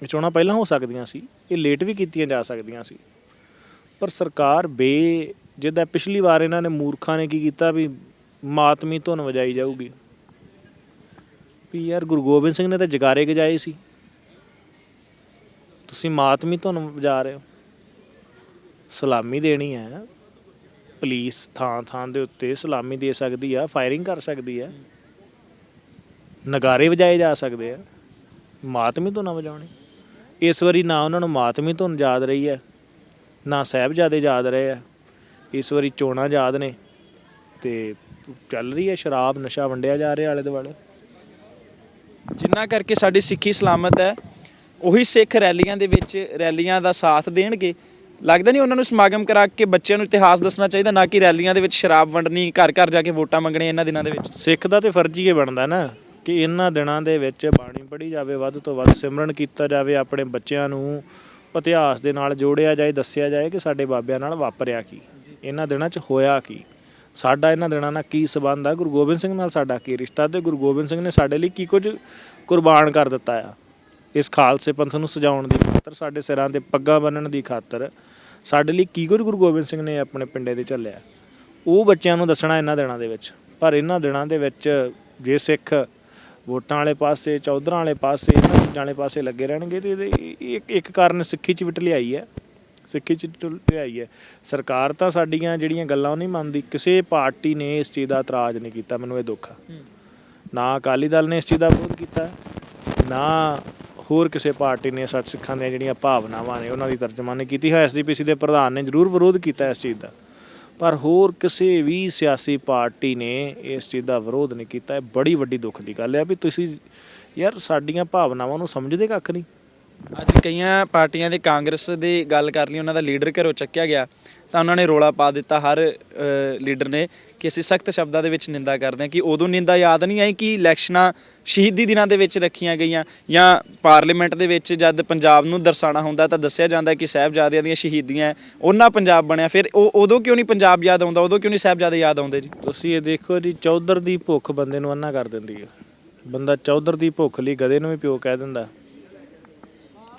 ਇਹ ਚੋਣਾਂ ਪਹਿਲਾਂ ਹੋ ਸਕਦੀਆਂ ਸੀ, ਇਹ ਲੇਟ ਵੀ ਕੀਤੀਆਂ ਜਾ ਸਕਦੀਆਂ ਸੀ। ਪਰ ਸਰਕਾਰ ਬੇ, ਜਿੱਦਾਂ ਪਿਛਲੀ ਵਾਰ ਇਹਨਾਂ ਨੇ ਮੂਰਖਾਂ ਨੇ ਕੀ ਕੀਤਾ ਵੀ ਮਾਤਮੀ ਧੁਨ ਵਜਾਈ ਜਾਊਗੀ। ਵੀ ਯਾਰ ਗੁਰੂ ਗੋਬਿੰਦ ਸਿੰਘ ਨੇ ਤਾਂ ਜਗਾਰੇ ਗਜਾਏ ਸੀ। ਤੁਸੀਂ ਮਾਤਮੀ ਧੁਨ ਵਜਾ ਰਹੇ ਹੋ। ਸਲਾਮੀ ਦੇਣੀ ਹੈ। ਪੁਲਿਸ ਥਾਂ ਥਾਂ ਦੇ ਉੱਤੇ ਸਲਾਮੀ ਦੇ ਸਕਦੀ ਆ ਫਾਇਰਿੰਗ ਕਰ ਸਕਦੀ ਆ। ਨਗਾਰੇ ਵਜਾਏ ਜਾ ਸਕਦੇ ਆ। ਮਾਤਮੀ ਧੁਨਾਂ ਵਜਾਉਣੀ। ਇਸ ਵਾਰੀ ਨਾ ਉਹਨਾਂ ਨੂੰ ਮਾਤਮੀ ਧੁਨ ਯਾਦ ਰਹੀ ਹੈ, ਨਾ ਸਾਹਿਬਜ਼ਾਦੇ ਯਾਦ ਰਹੇ ਆ। ਇਸ ਵਾਰੀ ਚੋਣਾਂ ਯਾਦ ਨੇ ਤੇ ਚੱਲ ਰਹੀ ਹੈ ਸ਼ਰਾਬ, ਨਸ਼ਾ ਵੰਡਿਆ ਜਾ ਰਿਹਾ ਆਲੇ ਦੁਆਲੇ। ਜਿੰਨਾ ਕਰਕੇ ਸਾਡੀ ਸਿੱਖੀ ਸਲਾਮਤ ਹੈ, ਉਹੀ ਸਿੱਖ ਰੈਲੀਆਂ ਦੇ ਵਿੱਚ ਰੈਲੀਆਂ ਦਾ ਸਾਥ ਦੇਣਗੇ। ਲੱਗਦਾ ਨਹੀਂ ਉਹਨਾਂ ਨੂੰ ਸਮਾਗਮ ਕਰਾ ਕੇ ਬੱਚਿਆਂ ਨੂੰ ਇਤਿਹਾਸ ਦੱਸਣਾ ਚਾਹੀਦਾ, ਨਾ ਕਿ ਰੈਲੀਆਂ ਦੇ ਵਿੱਚ ਸ਼ਰਾਬ ਵੰਡਣੀ, ਘਰ ਘਰ ਜਾ ਕੇ ਵੋਟਾਂ ਮੰਗਣੀਆਂ ਇਹਨਾਂ ਦਿਨਾਂ ਦੇ ਵਿੱਚ। ਸਿੱਖ ਦਾ ਤੇ ਫਰਜ਼ ਹੀ ਇਹ ਬਣਦਾ ਨਾ ਕਿ ਇਹਨਾਂ ਦਿਨਾਂ ਦੇ ਵਿੱਚ ਬਾਣੀ ਪੜ੍ਹੀ ਜਾਵੇ, ਵੱਧ ਤੋਂ ਵੱਧ ਸਿਮਰਨ ਕੀਤਾ ਜਾਵੇ, ਆਪਣੇ ਬੱਚਿਆਂ ਨੂੰ ਇਤਿਹਾਸ ਦੇ ਨਾਲ ਜੋੜਿਆ ਜਾਏ, ਦੱਸਿਆ ਜਾਏ ਕਿ ਸਾਡੇ ਬਾਬਿਆਂ ਨਾਲ ਵਾਪਰਿਆ ਕੀ, ਇਹਨਾਂ ਦਿਨਾਂ 'ਚ ਹੋਇਆ ਕੀ। ਸਾਡਾ ਇਹਨਾਂ ਦਿਨਾਂ ਨਾਲ ਕੀ ਸਬੰਧ ਆ? ਗੁਰੂ ਗੋਬਿੰਦ ਸਿੰਘ ਨਾਲ ਸਾਡਾ ਕੀ ਰਿਸ਼ਤਾ? ਤੇ ਗੁਰੂ ਗੋਬਿੰਦ ਸਿੰਘ ਨੇ ਸਾਡੇ ਲਈ ਕੀ ਕੁਝ ਕੁਰਬਾਨ ਕਰ ਦਿੱਤਾ ਆ? ਇਸ ਖਾਲਸੇ ਪੰਥ ਨੂੰ ਸਜਾਉਣ ਦੀ ਖਾਤਰ ਸਾਡੇ ਸਿਰਾਂ ਤੇ ਪੱਗਾਂ ਬੰਨਣ ਦੀ ਖਾਤਰ ਸਾਡੇ ਲਈ ਕੀ ਕੁਝ ਗੁਰੂ ਗੋਬਿੰਦ ਸਿੰਘ ਨੇ ਆਪਣੇ ਪਿੰਡੇ ਦੇ ਚੱਲਿਆ ਉਹ ਬੱਚਿਆਂ ਨੂੰ ਦੱਸਣਾ ਇਹਨਾਂ ਦਿਨਾਂ ਦੇ ਵਿੱਚ। ਪਰ ਇਹਨਾਂ ਦਿਨਾਂ ਦੇ ਵਿੱਚ ਜੇ ਸਿੱਖ ਵੋਟਾਂ ਵਾਲੇ ਪਾਸੇ ਚੌਧਰਾਂ ਵਾਲੇ ਪਾਸੇ ਇਹਨਾਂ ਚੀਜ਼ਾਂ ਵਾਲੇ ਪਾਸੇ ਲੱਗੇ ਰਹਿਣਗੇ ਤੇ ਇਹਦੇ ਇਹ- ਇੱਕ ਇੱਕ ਕਾਰਨ ਸਿੱਖੀ ਚ ਵਿਟ ਲਿਆਈ ਹੈ। ਸਿੱਖੀ ਚ ਲਿਆਈ ਹੈ। ਸਰਕਾਰ ਤਾਂ ਸਾਡੀਆਂ ਜਿਹੜੀਆਂ ਗੱਲਾਂ ਉਹ ਨਹੀਂ ਮੰਨਦੀ। ਕਿਸੇ ਪਾਰਟੀ ਨੇ ਇਸ ਚੀਜ਼ ਦਾ ਇਤਰਾਜ਼ ਨਹੀਂ ਕੀਤਾ। ਮੈਨੂੰ ਇਹ ਦੁੱਖ ਆ। ਨਾ ਅਕਾਲੀ ਦਲ ਨੇ ਇਸ ਚੀਜ਼ ਦਾ ਵਿਰੋਧ ਕੀਤਾ। ਨਾ ਹੋਰ ਕਿਸੇ ਪਾਰਟੀ ਨੇ ਸੱਚ ਸਿੱਖਾਂ ਦੀਆਂ ਜਿਹੜੀਆਂ ਭਾਵਨਾਵਾਂ ਨੇ, ਉਹਨਾਂ ਦੀ ਤਰਜਮਾਨੀ ਕੀਤੀ। ਹੈ ਐਸਜੀਪੀਸੀ ਦੇ ਪ੍ਰਧਾਨ ਨੇ ਜ਼ਰੂਰ ਵਿਰੋਧ ਕੀਤਾ ਇਸ ਚੀਜ਼ ਦਾ। ਪਰ ਹੋਰ ਕਿਸੇ ਵੀ ਸਿਆਸੀ ਪਾਰਟੀ ਨੇ ਇਸ ਚੀਜ਼ ਦਾ ਵਿਰੋਧ ਨਹੀਂ ਕੀਤਾ। ਇਹ ਬੜੀ ਵੱਡੀ ਦੁੱਖ ਦੀ ਗੱਲ ਹੈ ਵੀ ਤੁਸੀਂ ਯਾਰ ਸਾਡੀਆਂ ਭਾਵਨਾਵਾਂ ਨੂੰ ਸਮਝਦੇ ਕੱਖ ਨਹੀਂ। ਅੱਜ ਕਈਆਂ ਪਾਰਟੀਆਂ ਦੇ ਕਾਂਗਰਸ ਦੀ ਗੱਲ ਕਰ ਲਈ, ਉਹਨਾਂ ਦਾ ਲੀਡਰ ਘਰੋਂ ਚੱਕਿਆ ਗਿਆ। ਤਾਂ ਉਹਨਾਂ ਨੇ ਰੋਲਾ ਪਾ ਦਿੱਤਾ ਹਰ ਲੀਡਰ ਨੇ ਕਿ ਅਸੀਂ ਸਖਤ ਸ਼ਬਦਾਂ ਦੇ ਵਿੱਚ ਨਿੰਦਾ ਕਰਦੇ ਹਾਂ ਕਿ ਉਦੋਂ ਨਿੰਦਾ ਯਾਦ ਨਹੀਂ ਆਈ ਕਿ ਇਲੈਕਸ਼ਨਾਂ ਸ਼ਹੀਦੀ ਦਿਨਾਂ ਦੇ ਵਿੱਚ ਰੱਖੀਆਂ ਗਈਆਂ ਜਾਂ ਪਾਰਲੀਮੈਂਟ ਦੇ ਵਿੱਚ ਜਦ ਪੰਜਾਬ ਨੂੰ ਦਰਸਾਉਣਾ ਹੁੰਦਾ ਤਾਂ ਦੱਸਿਆ ਜਾਂਦਾ ਕਿ ਸਾਹਿਬਜ਼ਾਦਿਆਂ ਦੀਆਂ ਸ਼ਹੀਦੀਆਂ, ਉਹਨਾਂ ਪੰਜਾਬ ਬਣਿਆ। ਫਿਰ ਉਹ, ਉਦੋਂ ਕਿਉਂ ਨਹੀਂ ਪੰਜਾਬ ਯਾਦ ਆਉਂਦਾ? ਉਦੋਂ ਕਿਉਂ ਨਹੀਂ ਸਾਹਿਬਜ਼ਾਦੇ ਯਾਦ ਆਉਂਦੇ ਜੀ? ਤੁਸੀਂ ਇਹ ਦੇਖੋ ਜੀ, ਚੌਧਰ ਦੀ ਭੁੱਖ ਬੰਦੇ ਨੂੰ ਅੰਨਾ ਕਰ ਦਿੰਦੀ ਹੈ ਬੰਦਾ ਚੌਧਰ ਦੀ ਭੁੱਖ ਲਈ ਗਦੇ ਨੂੰ ਵੀ ਪਿਓ ਕਹਿ ਦਿੰਦਾ।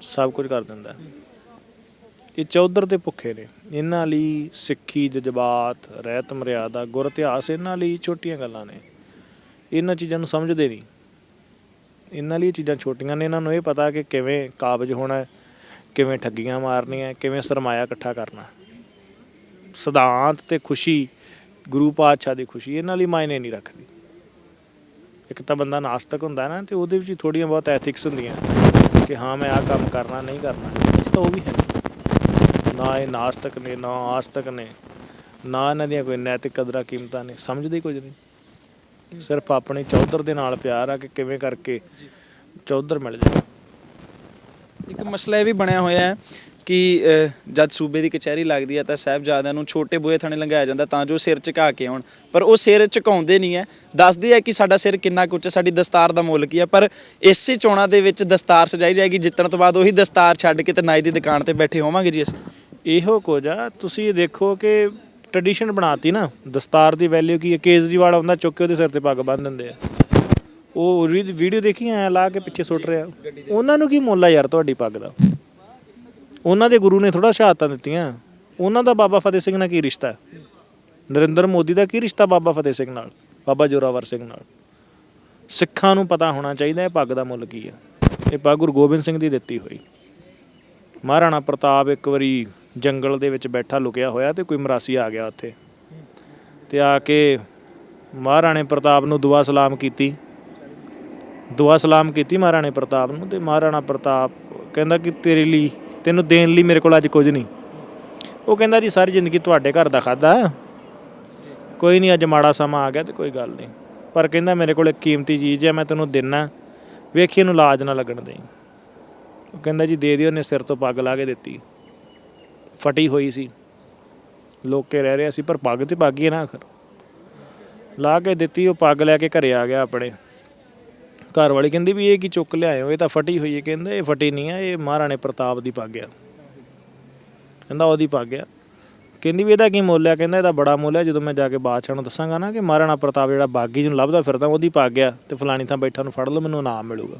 ਸਭ ਕੁਝ ਕਰ ਦਿੰਦਾ। ਇਹ ਚੌਧਰ ਦੇ ਭੁੱਖੇ ਨੇ। ਇਹਨਾਂ ਲਈ ਸਿੱਖੀ, ਜਜ਼ਬਾਤ, ਰਹਿਤ ਮਰਿਆਦਾ, ਗੁਰ ਇਤਿਹਾਸ, ਇਹਨਾਂ ਲਈ ਛੋਟੀਆਂ ਗੱਲਾਂ ਨੇ। ਇਹਨਾਂ ਚੀਜ਼ਾਂ ਨੂੰ ਸਮਝਦੇ ਨਹੀਂ। ਇਹਨਾਂ ਲਈ ਚੀਜ਼ਾਂ ਛੋਟੀਆਂ ਨੇ। ਇਹਨਾਂ ਨੂੰ ਇਹ ਪਤਾ ਕਿ ਕਿਵੇਂ ਕਾਬਜ ਹੋਣਾ ਕਿਵੇਂ ਠੱਗੀਆਂ ਮਾਰਨੀਆਂ ਕਿਵੇਂ ਸਰਮਾਇਆ ਇਕੱਠਾ ਕਰਨਾ ਸਿਧਾਂਤ ਤੇ ਖੁਸ਼ੀ, ਗੁਰੂ ਪਾਤਸ਼ਾਹ ਦੀ ਖੁਸ਼ੀ, ਇਹਨਾਂ ਲਈ ਮਾਇਨੇ ਨਹੀਂ ਰੱਖਦੀ। ਇੱਕ ਤਾਂ ਬੰਦਾ ਨਾਸਤਕ ਹੁੰਦਾ ਨਾ, ਤੇ ਉਹਦੇ ਵਿੱਚ ਥੋੜੀਆਂ ਬਹੁਤ ਐਥਿਕਸ ਹੁੰਦੀਆਂ। ਕਿ ਹਾਂ, ਮੈਂ ਆਹ ਕੰਮ ਕਰਨਾ, ਨਹੀਂ ਕਰਨਾ। ਇਸ ਤਾਂ ਉਹ ਵੀ ਹੈ। ਨਾ ਇਹ ਨਾਸਤਕ ਨੇ, ਨਾ ਆਸਤਕ ਨੇ, ਨਾ ਇਹਨਾਂ ਦੀਆਂ ਕੋਈ ਨੈਤਿਕ ਕਦਰਾਂ, ਕੀਮਤਾਂ ਨੇ। ਸਮਝਦੇ ਕੁਝ ਨਹੀਂ। ਸਿਰਫ ਆਪਣੇ ਚੌਧਰ ਦੇ ਨਾਲ ਪਿਆਰ ਆ ਕਿ ਕਿਵੇਂ ਕਰਕੇ ਚੌਧਰ ਮਿਲ ਜਾਏ। ਇੱਕ ਮਸਲਾ ਇਹ ਵੀ ਬਣਿਆ ਹੋਇਆ ਹੈ ਕਿ ਜਦ ਸੂਬੇ ਦੀ ਕਚਹਿਰੀ ਲੱਗਦੀ ਹੈ ਤਾਂ ਸਾਹਿਬਜ਼ਾਦਿਆਂ ਨੂੰ ਛੋਟੇ ਬੂਹੇ ਥਾਣੇ ਲੰਘਾਇਆ ਜਾਂਦਾ ਤਾਂ ਜੋ ਸਿਰ ਝੁਕਾ ਕੇ ਆਉਣ। ਪਰ ਉਹ ਸਿਰ ਝੁਕਾਉਂਦੇ ਨਹੀਂ ਹੈ। ਦੱਸਦੇ ਆ ਕਿ ਸਾਡਾ ਸਿਰ ਕਿੰਨਾ ਕੁ ਸਾਡੀ ਦਸਤਾਰ ਦਾ ਮੁੱਲ ਕੀ ਹੈ। ਪਰ ਇਸੇ ਚੋਣਾਂ ਦੇ ਵਿੱਚ ਦਸਤਾਰ ਸਜਾਈ ਜਾਏਗੀ। ਜਿੱਤਣ ਤੋਂ ਬਾਅਦ ਉਹੀ ਦਸਤਾਰ ਛੱਡ ਕੇ ਤੇ ਨਾਈ ਦੀ ਦੁਕਾਨ ਤੇ ਬੈਠੇ ਹੋਵਾਂਗੇ ਜੀ ਅਸੀਂ। ਇਹੋ ਕੁਝ ਆ। ਤੁਸੀਂ ਦੇਖੋ ਕਿ ਟ੍ਰੈਡੀਸ਼ਨ ਬਣਾਤੀ ਨਾ, ਦਸਤਾਰ ਦੀ ਵੈਲਿਊ ਕੀ ਹੈ ਕੇਜਰੀਵਾਲ ਆਉਂਦਾ ਚੁੱਕ ਕੇ ਉਹਦੇ ਸਿਰ ਤੇ ਪੱਗ ਬੰਨ੍ਹ ਦਿੰਦੇ ਆ। ਉਹ ਵੀਡੀਓ ਦੇਖੀ ਐ, ਲਾ ਕੇ ਪਿੱਛੇ ਸੁੱਟ ਰਿਹਾ। ਉਹਨਾਂ ਨੂੰ ਕੀ ਮੁੱਲ ਆ ਯਾਰ ਤੁਹਾਡੀ ਪੱਗ ਦਾ? ਉਹਨਾਂ ਦੇ ਗੁਰੂ ਨੇ ਥੋੜਾ ਸ਼ਹਾਦਤਾਂ ਦਿੱਤੀਆਂ। ਉਹਨਾਂ ਦਾ ਬਾਬਾ ਫਤਿਹ ਸਿੰਘ ਨਾਲ ਕੀ ਰਿਸ਼ਤਾ? ਹੈ ਨਰਿੰਦਰ ਮੋਦੀ ਦਾ ਕੀ ਰਿਸ਼ਤਾ ਬਾਬਾ ਫਤਿਹ ਸਿੰਘ ਨਾਲ, ਬਾਬਾ ਜੋਰਾਵਰ ਸਿੰਘ ਨਾਲ? ਸਿੱਖਾਂ ਨੂੰ ਪਤਾ ਹੋਣਾ ਚਾਹੀਦਾ ਇਹ ਪੱਗ ਦਾ ਮੁੱਲ ਕੀ ਹੈ ਇਹ ਪੱਗ ਗੁਰੂ ਗੋਬਿੰਦ ਸਿੰਘ ਦੀ ਦਿੱਤੀ ਹੋਈ। ਮਹਾਰਾਣਾ ਪ੍ਰਤਾਪ ਇੱਕ ਵਾਰੀ ਜੰਗਲ ਦੇ ਵਿੱਚ ਬੈਠਾ ਲੁਕਿਆ ਹੋਇਆ ਤੇ ਕੋਈ ਮਰਾਸੀ ਆ ਗਿਆ ਉੱਥੇ। ਤੇ ਆ ਕੇ ਮਹਾਰਾਣੇ ਪ੍ਰਤਾਪ ਨੂੰ ਦੁਆ ਸਲਾਮ ਕੀਤੀ। ਦੁਆ ਸਲਾਮ ਕੀਤੀ ਮਹਾਰਾਣੇ ਪ੍ਰਤਾਪ ਨੂੰ ਤੇ ਮਹਾਰਾਣਾ ਪ੍ਰਤਾਪ ਕਹਿੰਦਾ ਕਿ ਤੇਰੇ ਲਈ, ਤੈਨੂੰ ਦੇਣ ਲਈ ਮੇਰੇ ਕੋਲ ਅੱਜ ਕੁਝ ਨਹੀਂ। ਉਹ ਕਹਿੰਦਾ ਜੀ, ਸਾਰੀ ਜ਼ਿੰਦਗੀ ਤੁਹਾਡੇ ਘਰ ਦਾ ਖਾਦਾ ਕੋਈ ਨਹੀਂ, ਅੱਜ ਮਾੜਾ ਸਮਾਂ ਆ ਗਿਆ ਤੇ ਕੋਈ ਗੱਲ ਨਹੀਂ। ਪਰ ਕਹਿੰਦਾ ਮੇਰੇ ਕੋਲ ਇੱਕ ਕੀਮਤੀ ਚੀਜ਼ ਹੈ, ਮੈਂ ਤੈਨੂੰ ਦੇਣਾ ਵੇਖੀ ਇਹਨੂੰ ਲਾਜ ਨਾ ਲੱਗਣ ਦੇਈ। ਉਹ ਕਹਿੰਦਾ ਜੀ, ਦੇ ਦਿਓ ਨੇ ਸਿਰ ਤੋਂ ਪੱਗ ਲਾ ਕੇ ਦਿੱਤੀ। ਫਟੀ ਹੋਈ ਸੀ। ਲੋਕੇ ਰਹਿ ਰਿਹਾ ਸੀ, ਪਰ ਪੱਗ ਤੇ ਪੱਗ ਹੀ ਨਾ ਆਖਰ। ਲਾ ਕੇ ਦਿੱਤੀ, ਉਹ ਪੱਗ ਲੈ ਕੇ ਘਰੇ ਆ ਗਿਆ ਆਪਣੇ। ਘਰ ਵਾਲੀ ਕਹਿੰਦੀ ਵੀ ਇਹ ਕੀ ਚੁੱਕ ਲਿਆਇਓ? ਇਹ ਤਾਂ ਫਟੀ ਹੋਈ ਹੈ ਕਹਿੰਦਾ, ਇਹ ਫਟੀ ਨਹੀਂ ਆ ਇਹ ਮਹਾਰਾਣੇ ਪ੍ਰਤਾਪ ਦੀ ਪੱਗ ਆ। ਕਹਿੰਦਾ ਉਹਦੀ ਪੱਗ ਆ। ਕਹਿੰਦੀ ਵੀ ਇਹਦਾ ਕੀ ਮੁੱਲ ਆ? ਕਹਿੰਦਾ ਇਹਦਾ ਬੜਾ ਮੁੱਲ ਹੈ ਜਦੋਂ ਮੈਂ ਜਾ ਕੇ ਬਾਦਸ਼ਾਹ ਨੂੰ ਦੱਸਾਂਗਾ ਨਾ ਕਿ ਮਹਾਰਾਣਾ ਪ੍ਰਤਾਪ ਜਿਹੜਾ ਬਾਗੀ ਜਿਹਨੂੰ ਲੱਭਦਾ ਫਿਰਦਾ, ਉਹਦੀ ਪੱਗ ਆ ਤੇ ਫਲਾਣੀ ਥਾਂ ਬੈਠਾ ਨੂੰ ਫੜ ਲਓ, ਮੈਨੂੰ ਇਨਾਮ ਮਿਲੂਗਾ।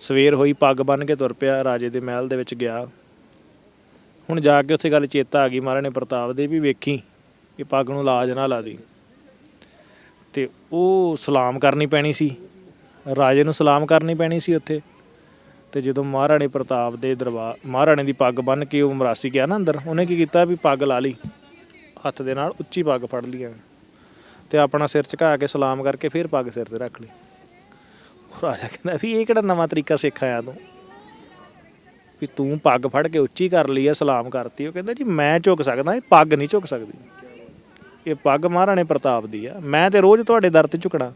ਸਵੇਰ ਹੋਈ ਪੱਗ ਬੰਨ ਕੇ ਤੁਰ ਪਿਆ, ਰਾਜੇ ਦੇ ਮਹਿਲ ਦੇ ਵਿੱਚ ਗਿਆ। ਹੁਣ ਜਾ ਕੇ ਉੱਥੇ ਗੱਲ ਚੇਤਾ ਆ ਗਈ ਮਹਾਰਾਣੇ ਪ੍ਰਤਾਪ ਦੇ ਵੀ ਵੇਖੀ ਇਹ ਪੱਗ ਨੂੰ ਲਾਜ ਨਾ ਲਾ ਦੀ ਤੇ ਉਹ ਸਲਾਮ ਕਰਨੀ ਪੈਣੀ ਸੀ, ਰਾਜੇ ਨੂੰ ਸਲਾਮ ਕਰਨੀ ਪੈਣੀ ਸੀ ਉੱਥੇ। ਤੇ ਜਦੋਂ ਮਹਾਰਾਣੇ ਪ੍ਰਤਾਪ ਦੇ ਦਰਬਾਰ ਮਹਾਰਾਣੇ ਦੀ ਪੱਗ ਬੰਨ ਕੇ ਉਹ ਮਰਾਸੀ ਗਿਆ ਨਾ ਅੰਦਰ, ਉਹਨੇ ਕੀ ਕੀਤਾ ਵੀ ਪੱਗ ਲਾ ਲਈ, ਹੱਥ ਦੇ ਨਾਲ ਉੱਚੀ ਪੱਗ ਫੜ ਲਈ ਤੇ ਆਪਣਾ ਸਿਰ ਝੁਕਾ ਕੇ ਸਲਾਮ ਕਰਕੇ ਫਿਰ ਪੱਗ ਸਿਰ ਤੇ ਰੱਖ ਲਈ। ਉਹ ਰਾਜਾ ਕਹਿੰਦਾ ਵੀ ਇਹ ਕਿਹੜਾ ਨਵਾਂ ਤਰੀਕਾ ਸਿੱਖ ਆਇਆ ਤੂੰ? ਵੀ ਤੂੰ ਪੱਗ ਫੜ ਕੇ ਉੱਚੀ ਕਰ ਲਈ ਹੈ ਸਲਾਮ ਕਰਤੀ। ਉਹ ਕਹਿੰਦਾ ਜੀ, ਮੈਂ ਝੁਕ ਸਕਦਾ, ਇਹ ਪੱਗ ਨਹੀਂ ਝੁਕ ਸਕਦੀ। ਇਹ ਪੱਗ ਮਹਾਰਾਣੇ ਪ੍ਰਤਾਪ ਦੀ ਆ। ਮੈਂ ਤੇ ਰੋਜ਼ ਤੁਹਾਡੇ ਦਰ ਤੇ ਝੁਕਣਾ।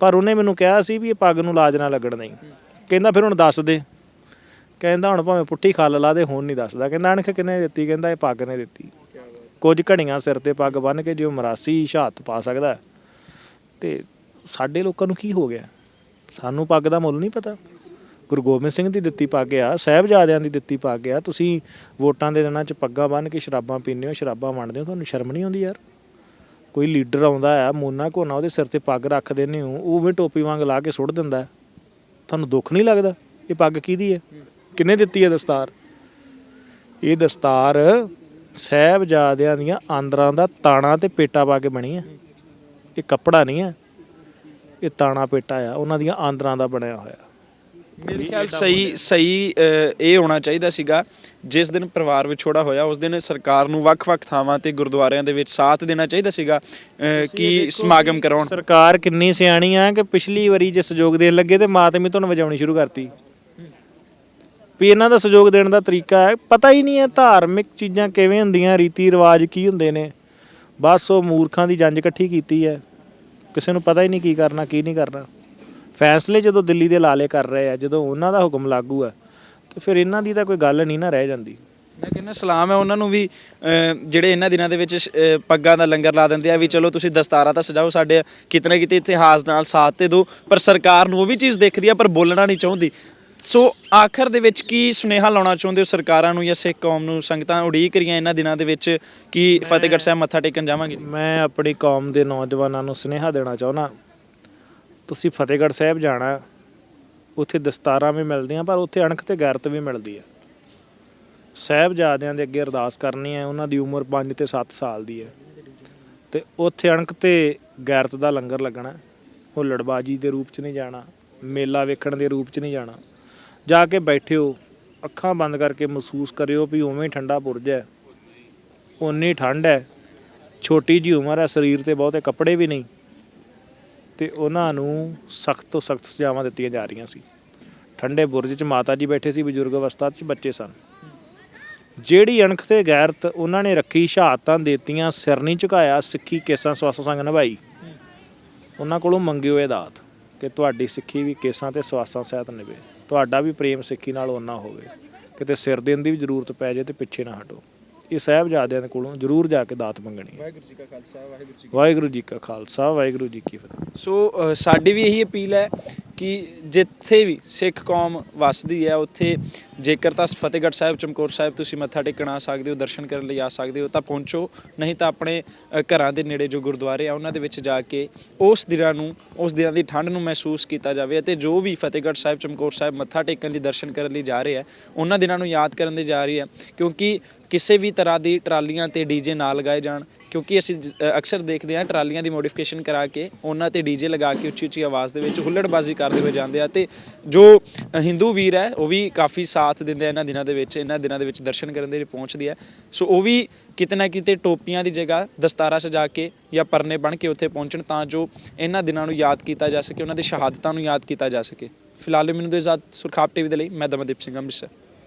ਪਰ ਉਹਨੇ ਮੈਨੂੰ ਕਿਹਾ ਸੀ ਵੀ ਇਹ ਪੱਗ ਨੂੰ ਲਾਜ ਨਾ ਲੱਗਣ ਨਹੀਂ ਕਹਿੰਦਾ, ਫਿਰ ਹੁਣ ਦੱਸ ਦੇ। ਕਹਿੰਦਾ, ਹੁਣ ਭਾਵੇਂ ਪੁੱਠੀ ਖੱਲ ਲਾ ਦੇ, ਹੁਣ ਨਹੀਂ ਦੱਸਦਾ। ਕਹਿੰਦਾ, ਅਣਖ ਕਿਨੇ ਦਿੱਤੀ? ਕਹਿੰਦਾ, ਇਹ ਪੱਗ ਨੇ ਦਿੱਤੀ। ਕੁਝ ਘੜੀਆਂ ਸਿਰ ਤੇ ਪੱਗ ਬੰਨ ਕੇ ਜਿਉ ਮਰਾਸੀ ਸ਼ਹਾਦਤ ਪਾ ਸਕਦਾ। ਹੈ। ਤੇ ਸਾਡੇ ਲੋਕਾਂ ਨੂੰ ਕੀ ਹੋ ਗਿਆ? ਸਾਨੂੰ ਪੱਗ ਦਾ ਮੁੱਲ ਨਹੀਂ ਪਤਾ। ਗੁਰੂ ਗੋਬਿੰਦ ਸਿੰਘ ਦੀ ਦਿੱਤੀ ਪਾ ਕੇ ਆ, ਸਾਹਿਬਜ਼ਾਦਿਆਂ ਦੀ ਦਿੱਤੀ ਪਾ ਕੇ ਆ। ਤੁਸੀਂ ਵੋਟਾਂ ਦੇ ਦਿਨਾਂ 'ਚ ਪੱਗਾਂ ਬੰਨ੍ਹ ਕੇ ਸ਼ਰਾਬਾਂ ਪੀਂਦੇ ਹੋ, ਸ਼ਰਾਬਾਂ ਵੰਡਦੇ ਹੋ, ਤੁਹਾਨੂੰ ਸ਼ਰਮ ਨਹੀਂ ਆਉਂਦੀ ਯਾਰ? ਕੋਈ ਲੀਡਰ ਆਉਂਦਾ ਆ, ਮੋਨਾ ਕੋਨਾ ਉਹਦੇ ਸਿਰ ਤੇ ਪੱਗ ਰੱਖ ਦਿੰਦੇ ਹੋ, ਉਹ ਵੀ ਟੋਪੀ ਵਾਂਗ ਲਾ ਕੇ ਸੁੱਟ ਦਿੰਦਾ। ਤੁਹਾਨੂੰ ਦੁੱਖ ਨਹੀਂ ਲੱਗਦਾ? ਇਹ ਪੱਗ ਕਿਹਦੀ ਹੈ? ਕਿੰਨੇ ਦਿੱਤੀ ਹੈ ਦਸਤਾਰ? ਇਹ ਦਸਤਾਰ ਸਾਹਿਬਜ਼ਾਦਿਆਂ ਦੀਆਂ ਆਂਦਰਾਂ ਦਾ ਤਾਣਾ ਤੇ ਪੇਟਾ ਪਾ ਕੇ ਬਣੀ ਹੈ। ਇਹ ਕੱਪੜਾ ਨਹੀਂ ਹੈ। ਇਹ ਤਾਣਾ ਪੇਟਾ ਆ, ਉਹਨਾਂ ਦੀਆਂ ਆਂਦਰਾਂ ਦਾ ਬਣਿਆ ਹੋਇਆ। ਮੇਰੇ ਖਿਆਲ ਸਹੀ ਸਹੀ ਅ, ਇਹ ਹੋਣਾ ਚਾਹੀਦਾ ਸੀਗਾ ਜਿਸ ਦਿਨ ਪਰਿਵਾਰ ਵਿਛੋੜਾ ਹੋਇਆ ਉਸ ਦਿਨ ਸਰਕਾਰ ਨੂੰ ਵੱਖ-ਵੱਖ ਥਾਵਾਂ ਤੇ ਗੁਰਦੁਆਰਿਆਂ ਦੇ ਵਿੱਚ ਸਾਥ ਦੇਣਾ ਚਾਹੀਦਾ ਸੀਗਾ ਅ, ਕਿ ਸਮਾਗਮ ਕਰਾਉਣ। ਸਰਕਾਰ ਕਿੰਨੀ ਸਿਆਣੀ ਆ ਕਿ ਪਿਛਲੀ ਵਾਰੀ ਜੇ ਸਹਿਯੋਗ ਦੇਣ ਲੱਗੇ ਤੇ ਮਾਤਮੀ ਧੁਨ ਵਜਾਉਣੀ ਸ਼ੁਰੂ ਕਰਤੀ। ਵੀ ਇਹਨਾਂ ਦਾ ਸਹਿਯੋਗ ਦੇਣ ਦਾ ਤਰੀਕਾ ਹੈ ਪਤਾ ਹੀ ਨਹੀਂ ਹੈ ਧਾਰਮਿਕ ਚੀਜ਼ਾਂ ਕਿਵੇਂ ਹੁੰਦੀਆਂ ਰੀਤੀ ਰਿਵਾਜ ਕੀ ਹੁੰਦੇ ਨੇ। ਬਸ ਉਹ ਮੂਰਖਾਂ ਦੀ ਜੰਜ ਇਕੱਠੀ ਕੀਤੀ ਹੈ। ਕਿਸੇ ਨੂੰ ਪਤਾ ਹੀ ਨਹੀਂ ਕੀ ਕਰਨਾ ਕੀ ਨਹੀਂ ਕਰਨਾ। ਫੈਸਲੇ ਜਦੋਂ ਦਿੱਲੀ ਦੇ ਲਾਲੇ ਕਰ ਰਹੇ ਆ ਜਦੋਂ ਉਹਨਾਂ ਦਾ ਹੁਕਮ ਲਾਗੂ ਹੈ ਤੇ ਫਿਰ ਇਹਨਾਂ ਦੀ ਤਾਂ ਕੋਈ ਗੱਲ ਨਹੀਂ ਨਾ ਰਹਿ ਜਾਂਦੀ। ਮੈਂ ਕਹਿੰਦਾ ਸਲਾਮ ਹੈ ਉਹਨਾਂ ਨੂੰ ਵੀ ਜਿਹੜੇ ਇਹਨਾਂ ਦਿਨਾਂ ਦੇ ਵਿੱਚ ਪੱਗਾਂ ਦਾ ਲੰਗਰ ਲਾ ਦਿੰਦੇ ਆ ਵੀ ਚਲੋ ਤੁਸੀਂ ਦਸਤਾਰਾ ਤਾਂ ਸਜਾਓ ਸਾਡੇ ਕਿਤੇ ਨਾ ਕਿਤੇ ਇਤਿਹਾਸ ਨਾਲ ਸਾਥ ਤੇ ਦਿਓ ਪਰ ਸਰਕਾਰ ਨੂੰ ਉਹ ਵੀ ਚੀਜ਼ ਦਿਖਦੀ ਆ ਪਰ ਬੋਲਣਾ ਨਹੀਂ ਚਾਹੁੰਦੀ। ਸੋ ਆਖਰ ਦੇ ਵਿੱਚ ਕੀ ਸੁਨੇਹਾ ਲਾਉਣਾ ਚਾਹੁੰਦੇ ਹੋ ਸਰਕਾਰਾਂ ਨੂੰ ਜਾਂ ਸਿੱਖ ਕੌਮ ਨੂੰ? ਸੰਗਤਾਂ ਉਡੀਕ ਰਹੀਆਂ ਇਹਨਾਂ ਦਿਨਾਂ ਦੇ ਵਿੱਚ ਕਿ ਫਤਿਹਗੜ੍ਹ ਸਾਹਿਬ ਮੱਥਾ ਟੇਕਣ ਜਾਵਾਂਗੇ? ਮੈਂ ਆਪਣੀ ਕੌਮ ਦੇ ਨੌਜਵਾਨਾਂ ਨੂੰ ਸੁਨੇਹਾ ਦੇਣਾ ਚਾਹੁੰਦਾ। ਤੁਸੀਂ ਫਤਿਹਗੜ੍ਹ ਸਾਹਿਬ ਜਾਣਾ, ਉੱਥੇ ਦਸਤਾਰਾਂ ਵੀ ਮਿਲਦੀਆਂ, ਪਰ ਉੱਥੇ ਅਣਖ ਤੇ ਗੈਰਤ ਵੀ ਮਿਲਦੀ ਹੈ। ਸਾਹਿਬਜ਼ਾਦਿਆਂ ਦੇ ਅੱਗੇ ਅਰਦਾਸ ਕਰਨੀ ਹੈ, ਉਹਨਾਂ ਦੀ ਉਮਰ 5 ਤੇ 7 ਸਾਲ ਦੀ ਹੈ। ਤੇ ਉੱਥੇ ਅਣਖ ਤੇ ਗੈਰਤ ਦਾ ਲੰਗਰ ਲੱਗਣਾ ਹੈ। ਉਹ ਲੜਬਾਜੀ ਦੇ ਰੂਪ 'ਚ ਨਹੀਂ ਜਾਣਾ, ਮੇਲਾ ਵੇਖਣ ਦੇ ਰੂਪ 'ਚ ਨਹੀਂ ਜਾਣਾ। ਜਾ ਕੇ ਬੈਠਿਓ, ਅੱਖਾਂ ਬੰਦ ਕਰਕੇ ਮਹਿਸੂਸ ਕਰਿਓ ਵੀ ਉਵੇਂ ਹੀ ਠੰਡਾ ਬੁਰਜ ਹੈ। ਉਨੀ ਠੰਡ ਹੈ, ਛੋਟੀ ਜੀ ਉਮਰ ਹੈ, ਸਰੀਰ ਤੇ ਬਹੁਤੇ ਕੱਪੜੇ ਵੀ ਨਹੀਂ। ਤੇ ਉਹਨਾਂ ਨੂੰ ਸਖਤ ਤੋਂ ਸਖਤ ਸਜ਼ਾਵਾਂ ਦਿੱਤੀਆਂ ਜਾ ਰਹੀਆਂ ਸੀ। ਠੰਡੇ ਬੁਰਜ 'ਚ ਮਾਤਾ ਜੀ ਬੈਠੇ ਸੀ, ਬਜ਼ੁਰਗ ਅਵਸਥਾ 'ਚ ਬੱਚੇ ਸਨ। ਜਿਹੜੀ ਅਣਖ ਤੇ ਗੈਰਤ ਉਹਨਾਂ ਨੇ ਰੱਖੀ, ਸ਼ਹਾਦਤਾਂ ਦੇਤੀਆਂ, ਸਿਰ ਨਹੀਂ ਝੁਕਾਇਆ, ਸਿੱਖੀ ਕੇਸਾਂ ਸਵਾਸਾਂ ਸੰਗ ਨਿਭਾਈ। ਉਹਨਾਂ ਕੋਲੋਂ ਮੰਗਿਓ ਇਹ ਦਾਤ ਕਿ ਤੁਹਾਡੀ ਸਿੱਖੀ ਵੀ ਕੇਸਾਂ ਤੇ ਸਵਾਸਾਂ ਸਹਿਤ ਨਿਭੇ। ਤੁਹਾਡਾ ਵੀ ਪ੍ਰੇਮ ਸਿੱਖੀ ਨਾਲ ਓਨਾ ਹੋਵੇ। ਕਿਤੇ ਸਿਰ ਦੇਣ ਦੀ ਵੀ ਜ਼ਰੂਰਤ ਪੈ ਜਾਏ ਤੇ ਪਿੱਛੇ ਨਾ ਹਟੋ। ਇਹ ਸਾਹਿਬਜ਼ਾਦਿਆਂ ਦੇ ਕੋਲੋਂ ਜ਼ਰੂਰ ਜਾ ਕੇ ਦਾਤ ਮੰਗਣੀ ਹੈ। ਵਾਹਿਗੁਰੂ ਜੀ ਕਾ ਖਾਲਸਾ ਵਾਹਿਗੁਰੂ ਜੀ ਵਾਹਿਗੁਰੂ ਜੀ ਕਾ ਖਾਲਸਾ ਵਾਹਿਗੁਰੂ ਜੀ ਕੀ ਫਤਿਹ। ਸੋ ਅ, ਸਾਡੀ ਵੀ ਇਹੀ ਅਪੀਲ ਹੈ ਕਿ ਜਿੱਥੇ ਵੀ ਸਿੱਖ ਕੌਮ ਵਸਦੀ ਹੈ ਉੱਥੇ ਜੇਕਰ ਤਾਂ ਫਤਿਹਗੜ੍ਹ ਸਾਹਿਬ ਚਮਕੌਰ ਸਾਹਿਬ ਤੁਸੀਂ ਮੱਥਾ ਟੇਕਣ ਆ ਸਕਦੇ ਹੋ ਦਰਸ਼ਨ ਕਰਨ ਲਈ ਆ ਸਕਦੇ ਹੋ ਤਾਂ ਪਹੁੰਚੋ। ਨਹੀਂ ਤਾਂ ਆਪਣੇ ਅ, ਘਰਾਂ ਦੇ ਨੇੜੇ ਜੋ ਗੁਰਦੁਆਰੇ ਆ ਉਹਨਾਂ ਦੇ ਵਿੱਚ ਜਾ ਕੇ ਉਸ ਦਿਨਾਂ ਨੂੰ ਉਸ ਦਿਨਾਂ ਦੀ ਠੰਡ ਨੂੰ ਮਹਿਸੂਸ ਕੀਤਾ ਜਾਵੇ ਅਤੇ ਜੋ ਵੀ ਫਤਿਹਗੜ੍ਹ ਸਾਹਿਬ ਚਮਕੌਰ ਸਾਹਿਬ ਮੱਥਾ ਟੇਕਣ ਲਈ ਦਰਸ਼ਨ ਕਰਨ ਲਈ ਜਾ ਰਹੇ ਆ ਉਹਨਾਂ ਦਿਨਾਂ ਨੂੰ ਯਾਦ ਕਰਨ ਦੇ ਜਾ ਰਹੀ ਹੈ। ਕਿਉਂਕਿ ਕਿਸੇ ਵੀ ਤਰ੍ਹਾਂ ਦੀ ਟਰਾਲੀਆਂ ਤੇ ਡੀਜੇ ਨਾ ਲਗਾਏ ਜਾਣ ਕਿਉਂਕਿ ਅਸੀਂ ਜ- ਅ, ਅਕਸਰ ਦੇਖਦੇ ਹਾਂ ਟਰਾਲੀਆਂ ਦੀ ਮੋਡੀਫਿਕੇਸ਼ਨ ਕਰਾ ਕੇ ਉਹਨਾਂ ਤੇ ਡੀਜੇ ਲਗਾ ਕੇ ਉੱਚੀ ਉੱਚੀ ਆਵਾਜ਼ ਦੇ ਵਿੱਚ ਹੁੱਲੜਬਾਜ਼ੀ ਕਰਦੇ ਹੋਏ ਜਾਂਦੇ ਆ ਤੇ ਜੋ ਅ, ਹਿੰਦੂ ਵੀਰ ਹੈ ਉਹ ਵੀ ਕਾਫੀ ਸਾਥ ਦਿੰਦੇ ਆ ਇਹਨਾਂ ਦਿਨਾਂ ਦੇ ਵਿੱਚ ਇਹਨਾਂ ਦਿਨਾਂ ਦੇ ਵਿੱਚ ਦਰਸ਼ਨ ਕਰਨ ਦੇ ਲਈ ਪਹੁੰਚਦੀ ਹੈ। ਸੋ ਉਹ ਵੀ ਕਿਤੇ ਨਾ ਕਿਤੇ ਟੋਪੀਆਂ ਦੀ ਜਗ੍ਹਾ ਦਸਤਾਰਾ ਸਜਾ ਕੇ ਜਾਂ ਪਰਨੇ ਬਣ ਕੇ ਉੱਥੇ ਪਹੁੰਚਣ ਤਾਂ ਜੋ ਇਹਨਾਂ ਦਿਨਾਂ ਨੂੰ ਯਾਦ ਕੀਤਾ ਜਾ ਸਕੇ ਉਹਨਾਂ ਦੀ ਸ਼ਹਾਦਤਾਂ ਨੂੰ ਯਾਦ ਕੀਤਾ ਜਾ ਸਕੇ। ਫਿਲਹਾਲ ਮੈਨੂੰ ਦੇ ਇਜਾਜ਼ਤ ਸੁਰਖਾਪ ਟੀਵੀ ਦੇ ਲਈ ਮੈਂ ਦਮਨਦੀਪ ਸਿੰਘ ਅੰਮ੍ਰਿਤਸਰ।